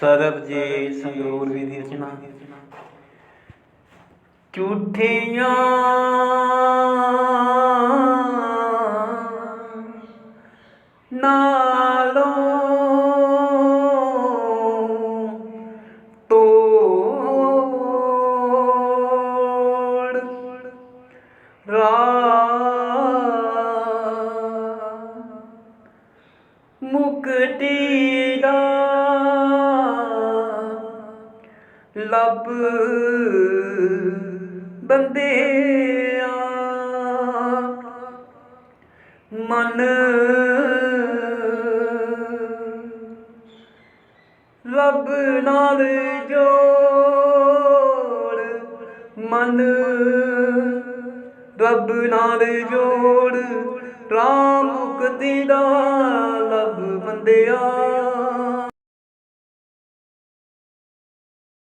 ਸਰਬਜੀਤ ਸੰਗਰੂਰ ਵੀ ਦੀ ਰਚਨਾ ਝੂਠੀਆਂ ਨਾਲੋਂ ਤੋੜ ਰਾ ਮੁਕਤੀ ਦਾ ਲੱਭ ਬੰਦਿਆ। ਮਨ ਰੱਬ ਨਾਲ ਜੋੜ। ਮਨ ਰੱਬ ਨਾਲ ਜੋੜ। ਰਾਮ ਮੁਕਤੀ ਦਾ ਲੱਭ ਬੰਦਿਆ।